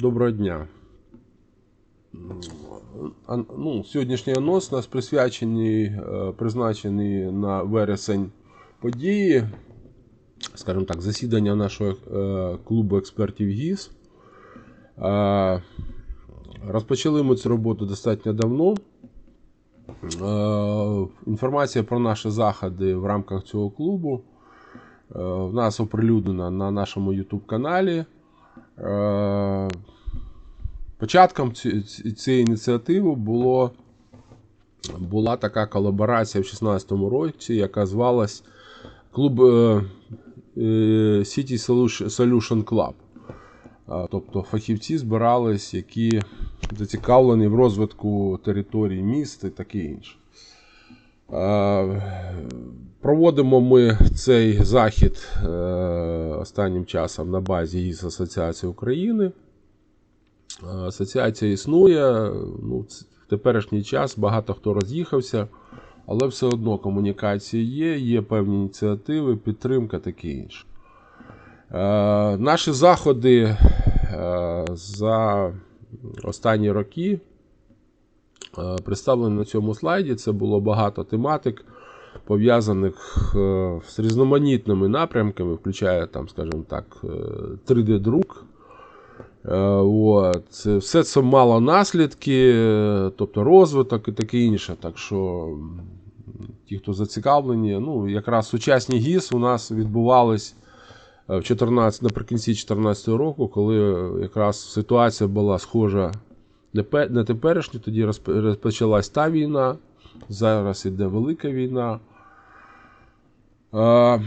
Доброго дня. Ну, сьогоднішній анонс у нас присвячений, е, призначений на вересень події, скажімо так, засідання нашого е, клубу експертів ГІС. Е, Розпочали ми цю роботу достатньо давно. Інформація про наші заходи в рамках цього клубу в нас оприлюднена на нашому YouTube каналі. Е, Початком ці- ці- цієї ініціативи було, була така колаборація в 2016 році, яка звалась Клуб е, е, City Solution Club. Тобто фахівці збирались, які зацікавлені в розвитку території міст і таке інше. Проводимо ми цей захід е, останнім часом на базі ГІС Асоціації України. Е, Асоціація існує. Ну, в теперішній час багато хто роз'їхався, але все одно комунікації є, є певні ініціативи, підтримка таке інше. Е, наші заходи за останні роки е, представлені на цьому слайді. Це було багато тематик, пов'язаних е, з різноманітними напрямками, включає там, скажімо так, е, 3D-друк. Е, От. Все це мало наслідки, е, тобто розвиток і таке інше. Так що ті, хто зацікавлені, ну, якраз сучасні ГІС у нас відбувались е, в 14, наприкінці 2014 року, коли е, якраз ситуація була схожа на пе- теперішню, тоді розпочалась та війна, зараз іде велика війна. Е,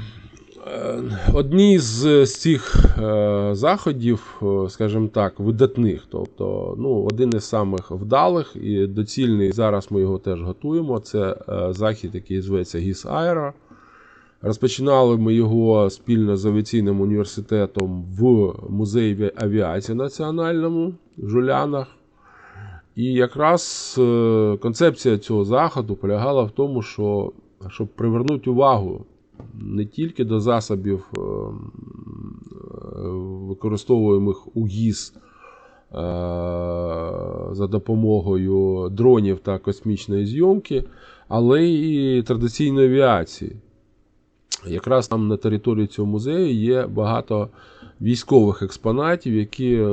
Одні з, цих е, заходів, е, скажімо так, видатних, тобто ну, один із самих вдалих і доцільний, зараз ми його теж готуємо. Це захід, який зветься ГІС Аеро. Розпочинали ми його спільно з авіаційним університетом в музеї авіації національному в Жулянах. І якраз е, концепція цього заходу полягала в тому, що щоб привернути увагу не тільки до засобів, е, е, використовуємих у ГІС за допомогою дронів та космічної зйомки, але й традиційної авіації. Якраз там на території цього музею є багато військових експонатів, які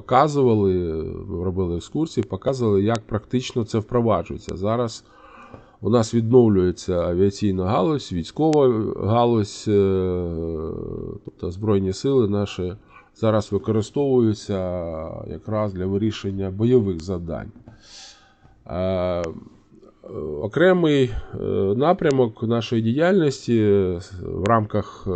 показували, робили екскурсії, показували, як практично це впроваджується. Зараз у нас відновлюється авіаційна галузь, військова галузь, е, тобто Збройні сили наші зараз використовуються якраз для вирішення бойових завдань. Е, Окремий е, напрямок нашої діяльності в рамках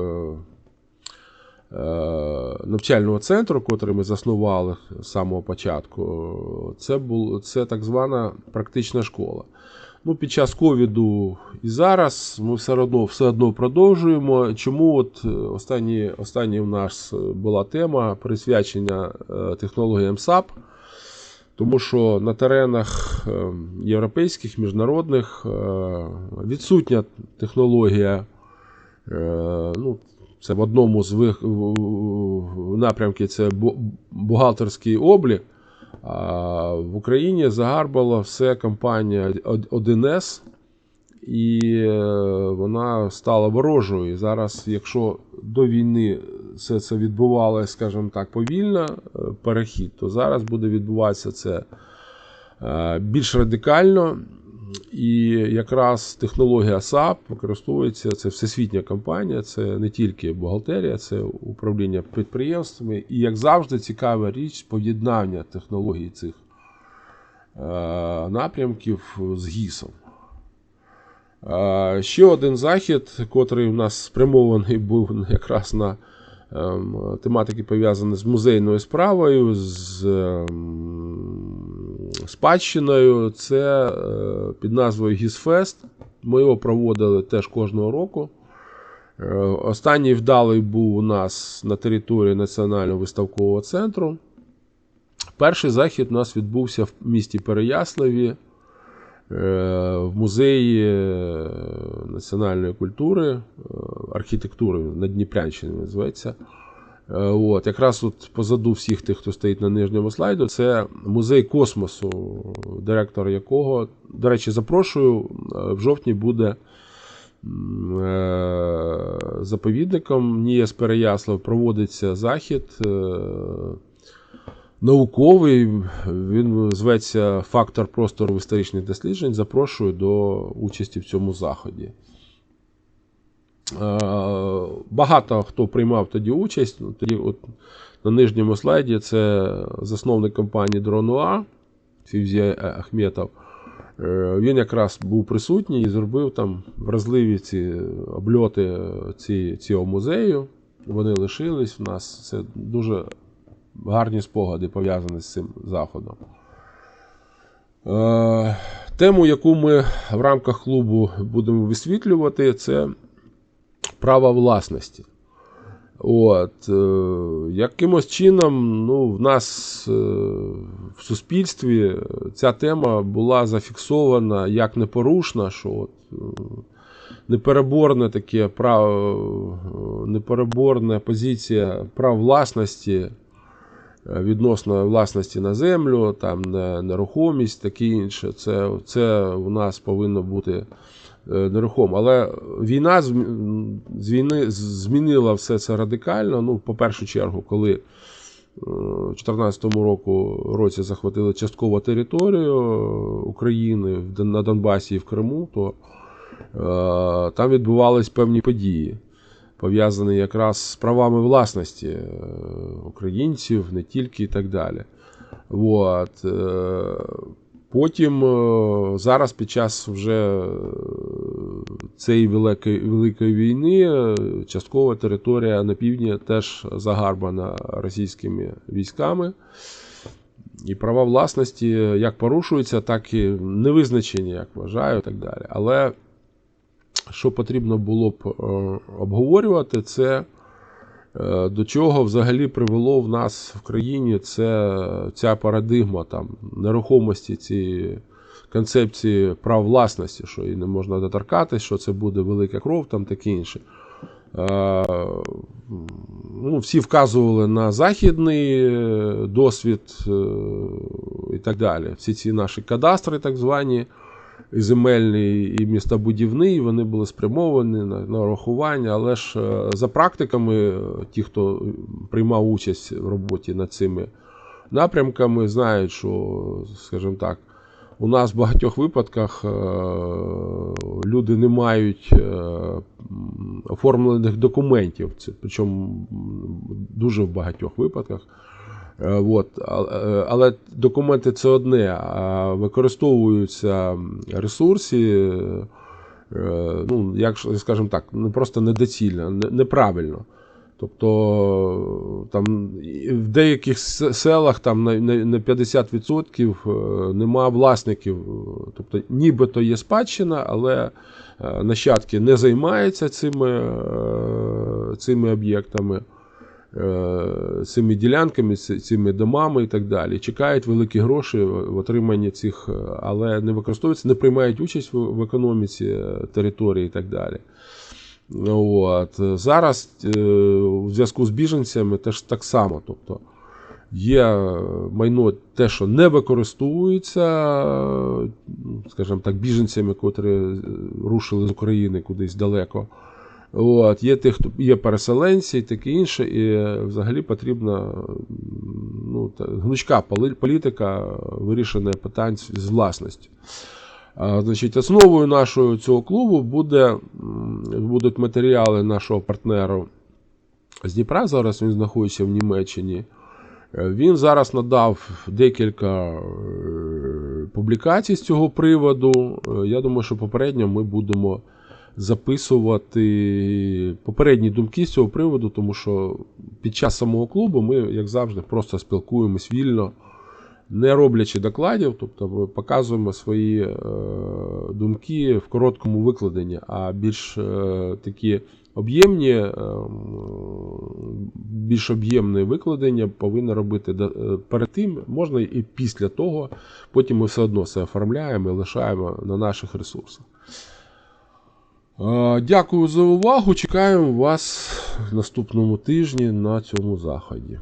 навчального центру, котрий ми заснували з самого початку, це, бул, це так звана практична школа. Ну, під час ковіду і зараз ми все одно, все одно продовжуємо. Чому от е, останні, останні в нас е, була тема присвячення е, технологіям САП? Тому що на теренах е, європейських, міжнародних е, відсутня технологія. е, Ну, це в одному з вих- напрямків це бухгалтерський облік. А в Україні загарбала все компанія 1С, і е, вона стала ворожою. І зараз, якщо до війни все це відбувалося, скажімо так, повільно, е, перехід, то зараз буде відбуватися це е, більш радикально. І якраз технологія SAP використовується, це всесвітня компанія, це не тільки бухгалтерія, це управління підприємствами. І, як завжди, цікава річ поєднання технологій цих е, напрямків з ГІСом. Е, Ще один захід, котрий у нас спрямований був якраз на ем, тематики, пов'язані з музейною справою, з ем, спадщиною. Це е, під назвою Гісфест. Ми його проводили теж кожного року. Е, Останній вдалий був у нас на території Національного виставкового центру. Перший захід у нас відбувся в місті Переяславі е, в музеї національної культури, архітектури на Дніпрянщині називається. Е, От, якраз от позаду всіх тих, хто стоїть на нижньому слайду, це музей космосу, директор якого, до речі, запрошую, е, в жовтні буде е, заповідником НІЕС Переяслав, проводиться захід. Науковий, він зветься Фактор простору історичних досліджень. Запрошую до участі в цьому заході. Е, Багато хто приймав тоді участь. Ну, Тоді от на нижньому слайді це засновник компанії Дронуа Фівзія Ахметов. Е, Він якраз був присутній і зробив там вразливі ці обльоти ці, цього музею. Вони лишились в нас. Це дуже гарні спогади пов'язані з цим заходом. Е, Тему, яку ми в рамках клубу будемо висвітлювати, це право власності. От, е, якимось чином ну, в нас е, в суспільстві ця тема була зафіксована як непорушна, що от, е, непереборне таке право, непереборна позиція прав власності відносно власності на землю, там, на нерухомість, таке інше. Це, це у нас повинно бути нерухомо. Але війна з війни змінила все це радикально. Ну, по першу чергу, коли е, в 2014 року році захватили частково територію України на Донбасі і в Криму, то е, там відбувались певні події, пов'язані якраз з правами власності е, українців, не тільки і так далі. От. е, Потім е, зараз під час вже е, цієї великої, великої війни е, часткова територія на півдні теж загарбана російськими військами. І права власності як порушуються, так і не визначені, як вважаю, і так далі. Але що потрібно було б обговорювати, це до чого взагалі привело в нас в країні це, ця парадигма там, нерухомості, ці концепції прав власності, що її не можна доторкатись, що це буде велика кров, там таке інше. Е, Ну, всі вказували на західний е, досвід е, і так далі. Всі ці наші кадастри, так звані, земельний, і містобудівний, вони були спрямовані на, на рахування, але ж е, за практиками, е, ті, хто приймав участь в роботі над цими напрямками, знають, що, скажімо так, у нас в багатьох випадках е, люди не мають оформлених документів, причому дуже в багатьох випадках. Е, От. е, Але документи це одне, а використовуються ресурси, е, ну, як скажімо так, не просто недоцільно, неправильно. Тобто там в деяких селах там на, на, на 50% е, нема власників. Тобто нібито є спадщина, але нащадки не займаються цими, цими об'єктами, цими ділянками, цими домами і так далі. Чекають великі гроші в отриманні цих, е, але не використовуються, не приймають участь в, економіці е, території і так далі. От. Зараз е, у зв'язку з біженцями теж так само. Тобто є майно те, що не використовується, е, скажімо так, біженцями, котрі е, рушили з України кудись далеко. От, є тих, хто є переселенці і таке інше, і взагалі потрібна ну, гнучка політика вирішення питань з власністю. Значить, основою нашого цього клубу буде, будуть матеріали нашого партнеру з Дніпра. Зараз він знаходиться в Німеччині. Він зараз надав декілька е, публікацій з цього приводу. Е, Я думаю, що попередньо ми будемо записувати попередні думки з цього приводу, тому що під час самого клубу ми, як завжди, просто спілкуємось вільно не роблячи докладів, тобто показуємо свої е, думки в короткому викладенні, а більш е, такі об'ємні, е, більш об'ємне викладення повинно робити е, перед тим, можна і після того. Потім ми все одно це оформляємо і лишаємо на наших ресурсах. Е, Дякую за увагу. Чекаємо вас наступному тижні на цьому заході.